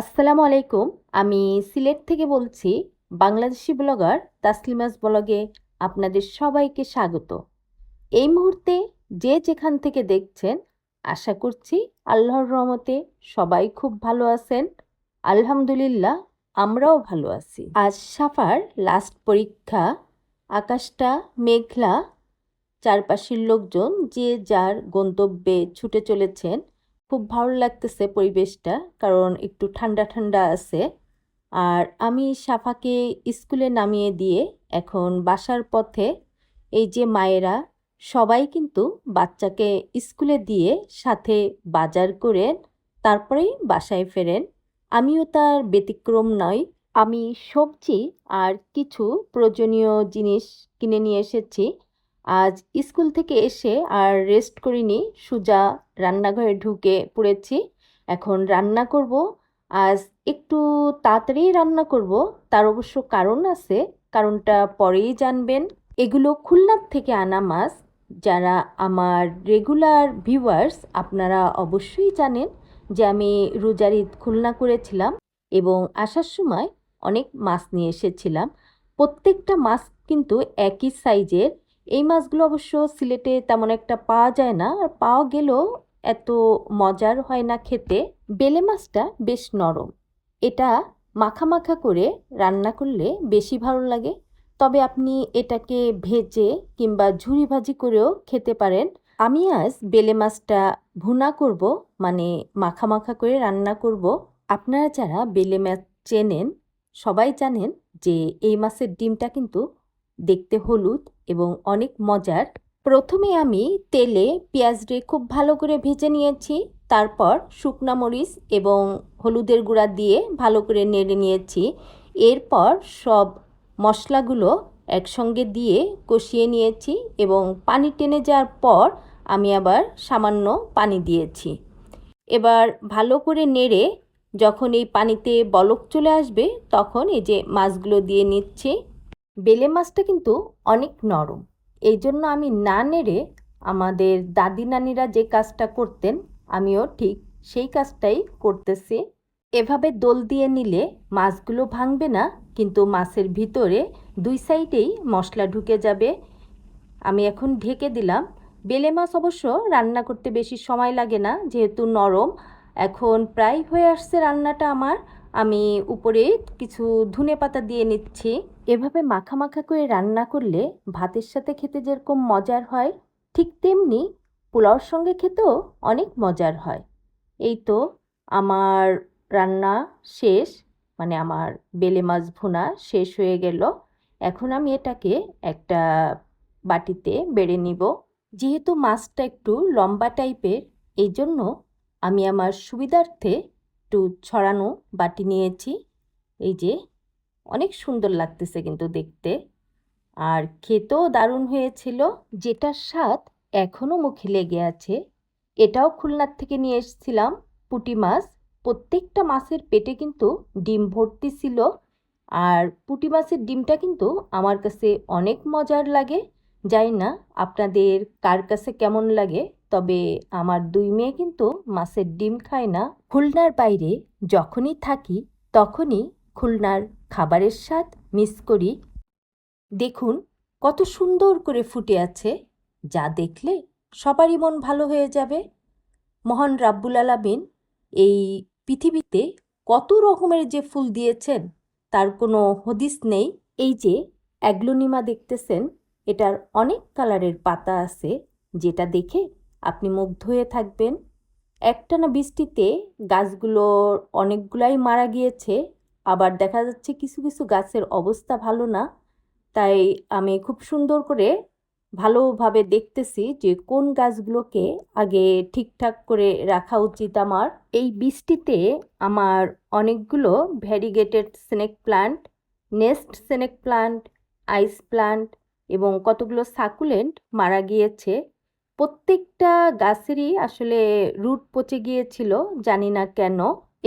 আসসালামু আলাইকুম। আমি সিলেট থেকে বলছি, বাংলাদেশি ব্লগার তাসলিমাস ব্লগে আপনাদের সবাইকে স্বাগত। এই মুহূর্তে যে যেখান থেকে দেখছেন, আশা করছি আল্লাহর রহমতে সবাই খুব ভালো আছেন। আলহামদুলিল্লাহ, আমরাও ভালো আছি। আজ সাফার লাস্ট পরীক্ষা, আকাশটা মেঘলা, চারপাশের লোকজন যে যার গন্তব্যে ছুটে চলেছেন খুব ভালো লাগতেছে পরিবেশটা, কারণ একটু ঠান্ডা ঠান্ডা আছে। আর আমি সাফাকে স্কুলে নামিয়ে দিয়ে এখন বাসার পথে এই যে মায়েরা, সবাই কিন্তু বাচ্চাকে স্কুলে দিয়ে সাথে বাজার করেন তারপরেই বাসায় ফেরেন। আমিও তার ব্যতিক্রম নয় আমি সবজি আর কিছু প্রয়োজনীয় জিনিস কিনে নিয়ে এসেছি। আজ স্কুল থেকে এসে আর রেস্ট করিনি, সুজা রান্নাঘরে ঢুকে পড়েছি। এখন রান্না করব। আজ একটু তাড়াতাড়ি রান্না করব। তার অবশ্য কারণ আছে। কারণটা পরেই জানবেন। এগুলো খুলনার থেকে আনা মাছ। যারা আমার রেগুলার ভিউয়ার্স, আপনারা অবশ্যই জানেন যে আমি রোজার ঈদ খুলনা করেছিলাম এবং আসার সময় অনেক মাছ নিয়ে এসেছিলাম। প্রত্যেকটা মাছ কিন্তু একই সাইজের। এই মাছগুলো অবশ্য সিলেটে তেমন একটা পাওয়া যায় না। আর পাওয়া গেলেও এত মজার হয় না খেতে। বেলে মাছটা বেশ নরম। এটা মাখা মাখা করে রান্না করলে বেশি ভালো লাগে। তবে আপনি এটাকে ভেজে কিংবা ঝুরি ভাজি করেও খেতে পারেন। আমি আজ বেলে মাছটা ভুনা করব মানে মাখা মাখা করে রান্না করব। আপনারা যারা বেলে মাছ চেনেন, সবাই জানেন যে এই মাছের ডিমটা কিন্তু দেখতে হলুদ এবং অনেক মজার। প্রথমে আমি তেলে পেঁয়াজ দিয়ে খুব ভালো করে ভেজে নিয়েছি, তারপর শুকনা মরিচ এবং হলুদের গুঁড়া দিয়ে ভালো করে নেড়ে নিয়েছি। এরপর সব মশলাগুলো একসঙ্গে দিয়ে কষিয়ে নিয়েছি এবং পানি টেনে যাওয়ার পর আমি আবার সামান্য পানি দিয়েছি। এবার ভালো করে নেড়ে যখন এই পানিতে বলক চলে আসবে তখন এই যে মাছগুলো দিয়ে নিচ্ছি, বেলে মাছটা কিন্তু অনেক নরম। এই জন্য আমি না নেড়ে আমাদের দাদি নানিরা যে কাজটা করতেন, আমিও ঠিক সেই কাজটাই করতেছি। এভাবে দোল দিয়ে নিলে মাছগুলো ভাঙবে না, কিন্তু মাছের ভিতরে দুই সাইডেই মশলা ঢুকে যাবে। আমি এখন ঢেকে দিলাম। বেলে মাছ অবশ্য রান্না করতে বেশি সময় লাগে না, যেহেতু নরম। এখন প্রায় হয়ে আসছে রান্নাটা আমার। আমি উপরে কিছু ধনে পাতা দিয়ে নিচ্ছি। এভাবে মাখা মাখা করে রান্না করলে ভাতের সাথে খেতে যেরকম মজার হয়, ঠিক তেমনি পোলাওর সঙ্গে খেতেও অনেক মজার হয়। এই তো আমার রান্না শেষ মানে আমার বেলে মাছ ভুনা শেষ হয়ে গেল। এখন আমি এটাকে একটা বাটিতে বেড়ে নিব। যেহেতু মাছটা একটু লম্বা টাইপের এই জন্য আমি আমার সুবিধার্থে একটু ছড়ানো বাটি নিয়েছি। এই যে, অনেক সুন্দর লাগতেছে কিন্তু দেখতে। আর খেতেও দারুণ হয়েছিল। যেটার স্বাদ এখনও মুখে লেগে আছে। এটাও খুলনার থেকে নিয়ে এসেছিলাম, পুটি মাছ। প্রত্যেকটা মাছের পেটে কিন্তু ডিম ভর্তি ছিল। আর পুঁটি মাছের ডিমটা কিন্তু আমার কাছে অনেক মজার লাগে। জানি না আপনাদের কার কাছে কেমন লাগে, তবে আমার দুই মেয়ে কিন্তু মাছের ডিম খায় না। খুলনার বাইরে যখনই থাকি তখনই খুলনার খাবারের স্বাদ মিস করি। দেখুন কত সুন্দর করে ফুটে আছে, যা দেখলে সবারই মন ভালো হয়ে যাবে। মহান রাব্বুল আলামিন, এই পৃথিবীতে কত রকমের যে ফুল দিয়েছেন, তার কোনো হদিস নেই। এই যে অ্যাগ্লোনিমা দেখতেছেন এটার অনেক কালারের পাতা আছে, যেটা দেখে আপনি মুগ্ধ হয়ে থাকবেন। একটানা বৃষ্টিতে গাছগুলোর অনেকগুলাই মারা গিয়েছে, আবার দেখা যাচ্ছে কিছু কিছু গাছের অবস্থা ভালো না। তাই আমি খুব সুন্দর করে ভালোভাবে দেখতেছি যে কোন গাছগুলোকে আগে ঠিকঠাক করে রাখা উচিত আমার। এই বৃষ্টিতে আমার অনেকগুলো variegated snake plant, nest snake plant, ice plant এবং কতগুলো সাকুলেন্ট মারা গিয়েছে। প্রত্যেকটা গাছেরই আসলে রুট পচে গিয়েছিল, জানি না কেন।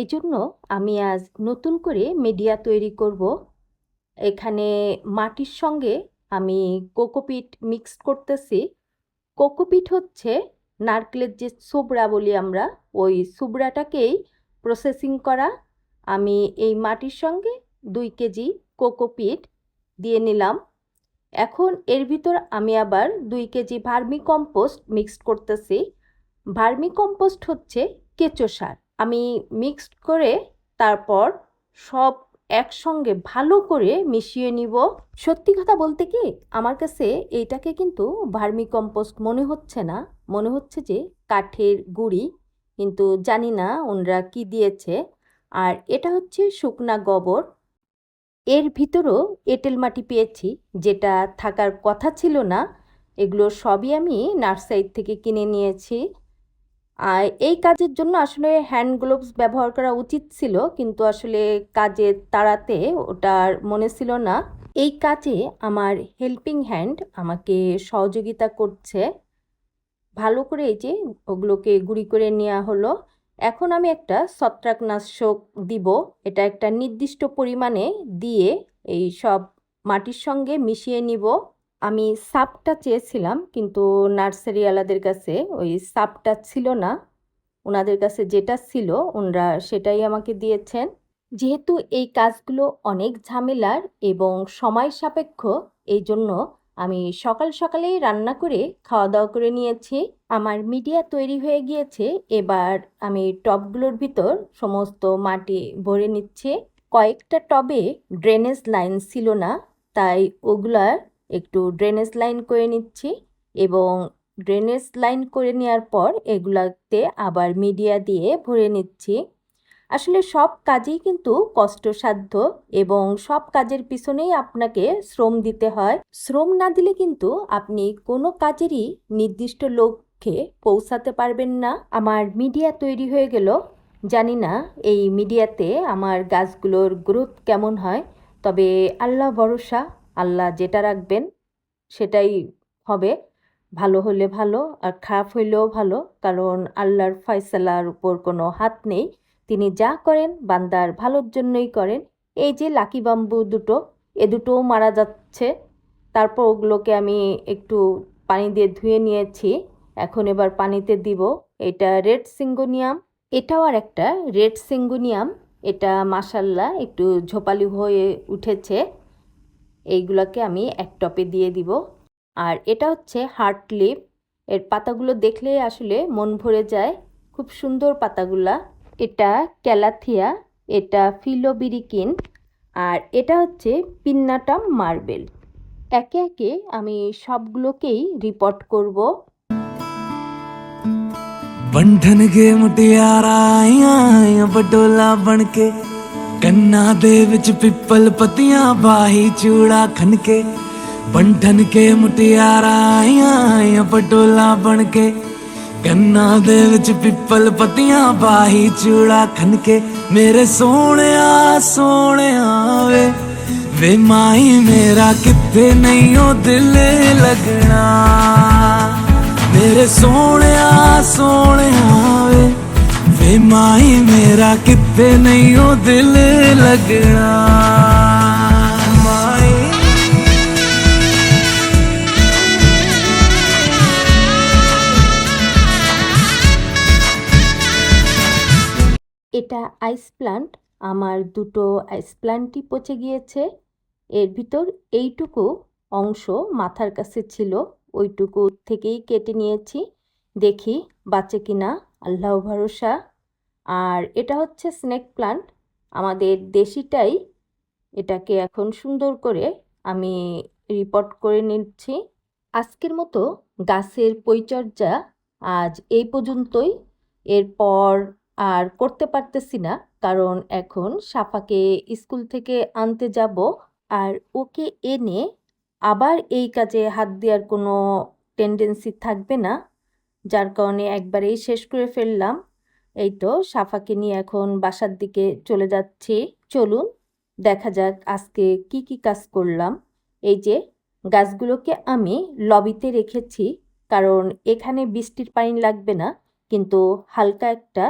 এই জন্য আমি আজ নতুন করে মিডিয়া তৈরি করব। এখানে মাটির সঙ্গে আমি কোকোপিট মিক্স করতেছি। কোকোপিট হচ্ছে নারকেলের যে সুবড়া বলি আমরা, ওই সুবড়াটাকেই প্রসেসিং করা। আমি এই মাটির সঙ্গে দুই কেজি কোকোপিট দিয়ে নিলাম। এখন এর ভিতর আমি আবার দুই কেজি ভার্মি কম্পোস্ট মিক্সড করতেছি। ভার্মি কম্পোস্ট হচ্ছে কেঁচো সার। আমি মিক্সড করে তারপর সব একসঙ্গে ভালো করে মিশিয়ে নিব। সত্যি কথা বলতে কি, আমার কাছে এইটাকে কিন্তু ভার্মি কম্পোস্ট মনে হচ্ছে না। মনে হচ্ছে যে কাঠের গুঁড়ি, কিন্তু জানি না ওনারা কি দিয়েছে। আর এটা হচ্ছে শুকনা গোবর। এর ভিতরও এঁটেল মাটি পেয়েছি, যেটা থাকার কথা ছিল না। এগুলো সবই আমি নার্সারি থেকে কিনে নিয়েছি। আর এই কাজের জন্য আসলে হ্যান্ড গ্লোভস ব্যবহার করা উচিত ছিল, কিন্তু আসলে কাজের তাড়াতে ওটার মনে ছিল না। এই কাজে আমার হেল্পিং হ্যান্ড আমাকে সহযোগিতা করছে। ভালো করে এই যে ওগুলোকে গুঁড়ি করে নেওয়া হলো। এখন আমি একটা ছত্রাকনাশক দিব। এটা একটা নির্দিষ্ট পরিমাণে দিয়ে এই সব মাটির সঙ্গে মিশিয়ে নিব। আমি সাপটা চেয়েছিলাম, কিন্তু নার্সারিওয়ালাদের কাছে ওই সাপটা ছিল না। ওনাদের কাছে যেটা ছিল ওনারা সেটাই আমাকে দিয়েছেন। যেহেতু এই কাজগুলো অনেক ঝামেলার এবং সময় সাপেক্ষ এই জন্য আমি সকাল সকালেই রান্না করে খাওয়া দাওয়া করে নিয়েছি। আমার মিডিয়া তৈরি হয়ে গিয়েছে। এবার আমি টবগুলোর ভিতর সমস্ত মাটি ভরে নিচ্ছি। কয়েকটা টবে ড্রেনেজ লাইন ছিল না, তাই ওগুলার একটু ড্রেনেজ লাইন করে নিচ্ছি এবং ড্রেনেজ লাইন করে নেওয়ার পর এগুলাতে আবার মিডিয়া দিয়ে ভরে নিচ্ছি। আসলে সব কাজেই কিন্তু কষ্টসাধ্য এবং সব কাজের পিছনেই আপনাকে শ্রম দিতে হয়। শ্রম না দিলে কিন্তু আপনি কোনো কাজেরই নির্দিষ্ট লক্ষ্যে পৌঁছাতে পারবেন না। আমার মিডিয়া তৈরি হয়ে গেল। জানি না এই মিডিয়াতে আমার গাছগুলোর গ্রোথ কেমন হয়, তবে আল্লাহ ভরসা, আল্লাহ যেটা রাখবেন সেটাই হবে। ভালো হলে ভালো আর খারাপ হইলেও ভালো, কারণ আল্লাহর ফয়সালার উপর কোনো হাত নেই। তিনি যা করেন বান্দার ভালোর জন্যই করেন। এই যে লাকি বাম্বু দুটো, এ দুটোও মারা যাচ্ছে। তারপর ওগুলোকে আমি একটু পানি দিয়ে ধুয়ে নিয়েছি। এখন এবার পানিতে দিব। এটা রেড সিঙ্গোনিয়াম। এটাও আর একটা রেড সিঙ্গোনিয়াম। এটা মাসাল্লাহ একটু ঝোপালি হয়ে উঠেছে। এইগুলোকে আমি এক টপে দিয়ে দিব। আর এটা হচ্ছে হার্ট লিপ। এর পাতাগুলো দেখলে আসলে মন ভরে যায়। খুব সুন্দর পাতাগুলা। এটা ক্যালাথিয়া, এটা ফিলোবিরিকিন আর এটা হচ্ছে পিন্নাটাম মার্বেল। একে একে আমি সবগুলোকেই রিপোর্ট করব। बंधन गे मुटियाराया बटोला बनके, कन्ना दे विच पिपल पतियां बाही चूड़ा खनके। बंधन के मुटियाराया बटोला बनके ਕੰਨਾਂ ਦੇ ਵਿੱਚ ਪਿੱਪਲ ਪੱਤੀਆਂ ਬਾਹੀ ਚੂੜਾ ਖਨ ਕੇ ਮੇਰੇ ਸੋਹਣਿਆ ਸੋਹਣਿਆ ਵੇ। ਵੇ ਮਾਈ, ਮੇਰਾ ਕਿੱਥੇ ਨਹੀਂ ਉਹ ਦਿਲ ਲੱਗਣਾ। ਮੇਰੇ ਸੋਹਣਿਆ ਸੋਹਣਿਆ ਵੇ। ਵੇ ਮਾਈ, ਮੇਰਾ ਕਿੱਥੇ ਨਹੀਂ ਉਹ ਦਿਲ ਲੱਗਣਾ। এটা আইস প্লান্ট আমার দুটো আইস প্লান্টই পচে গিয়েছে। এর ভিতর এইটুকু অংশ মাথার কাছে ছিল, ওইটুকু থেকেই কেটে নিয়েছি। দেখি বাঁচে কিনা আল্লাহ ভরসা। আর এটা হচ্ছে স্নেক প্লান্ট আমাদের দেশিটাই। এটাকে এখন সুন্দর করে আমি রিপোর্ট করে নিচ্ছি। আজকের মতো গাছের পরিচর্যা আজ এই পর্যন্তই। এরপর আর করতে পারতেছি না। কারণ এখন সাফাকে স্কুল থেকে আনতে যাব আর ওকে এনে আবার এই কাজে হাত দেওয়ার কোনো টেন্ডেন্সি থাকবে না। যার কারণে একবারেই শেষ করে ফেললাম। এই তো সাফাকে নিয়ে এখন বাসার দিকে চলে যাচ্ছি। চলুন দেখা যাক আজকে কি কি কাজ করলাম। এই যে গাছগুলোকে আমি লবিতে রেখেছি। কারণ এখানে বৃষ্টির পানি লাগবে না, কিন্তু হালকা একটা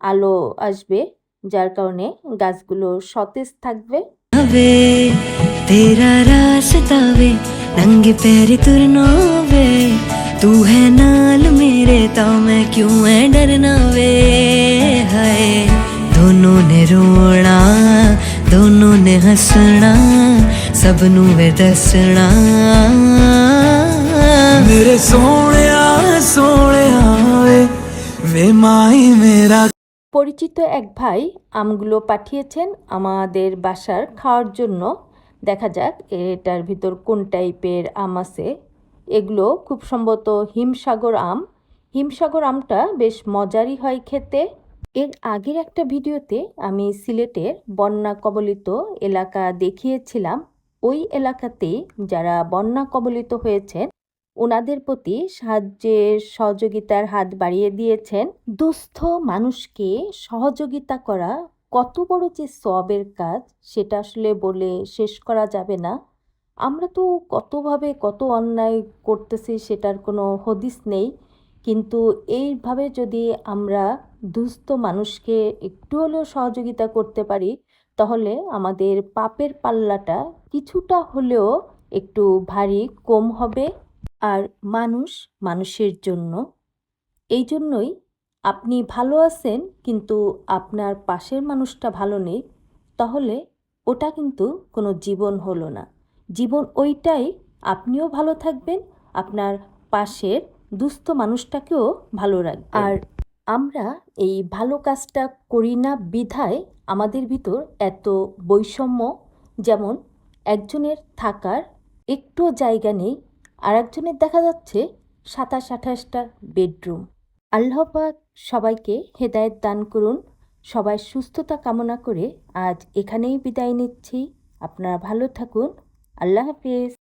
আলো আসবে যার কারণে গাছগুলো সতেজ থাকবে। সব নু দসনা। মেরে সোনে সোনে মে মাই পরিচিত এক ভাই আমগুলো পাঠিয়েছেন আমাদের বাসার খাওয়ার জন্য। দেখা যাক এটার ভিতর কোন টাইপের আম আছে। এগুলো খুব সম্ভবত হিমসাগর আম। হিমসাগর আমটা বেশ মজারই হয় খেতে। এর আগের একটা ভিডিওতে আমি সিলেটের বন্যা কবলিত এলাকা দেখিয়েছিলাম। ওই এলাকাতেই যারা বন্যা কবলিত হয়েছেন ওনাদের প্রতি সাহায্যের সহযোগিতার হাত বাড়িয়ে দিয়েছেন। দুস্থ মানুষকে সহযোগিতা করা কত বড় যে সবের কাজ, সেটা আসলে বলে শেষ করা যাবে না। আমরা তো কতভাবে কত অন্যায় করতেছি, সেটার কোনো হদিস নেই। কিন্তু এইভাবে যদি আমরা দুস্থ মানুষকে একটু হলেও সহযোগিতা করতে পারি, তাহলে আমাদের পাপের পাল্লাটা কিছুটা হলেও একটু ভারী কম হবে। আর মানুষ মানুষের জন্য। এই জন্যই আপনি ভালো আছেন কিন্তু আপনার পাশের মানুষটা ভালো নেই, তাহলে ওটা কিন্তু কোনো জীবন হলো না। জীবন ওইটাই আপনিও ভালো থাকবেন, আপনার পাশের দুস্থ মানুষটাকেও ভালো রাখবেন। আর আমরা এই ভালো কাজটা করি না বিধায় আমাদের ভিতর এত বৈষম্য, যেমন একজনের থাকার একটু জায়গা নেই আর একজনের দেখা যাচ্ছে সাতাশ আঠাশটা বেডরুম। আল্লাহবাক সবাইকে হেদায়ত দান করুন, সবাই সুস্থতা কামনা করে আজ এখানেই বিদায় নিচ্ছি। আপনারা ভালো থাকুন। আল্লাহ হাফিজ।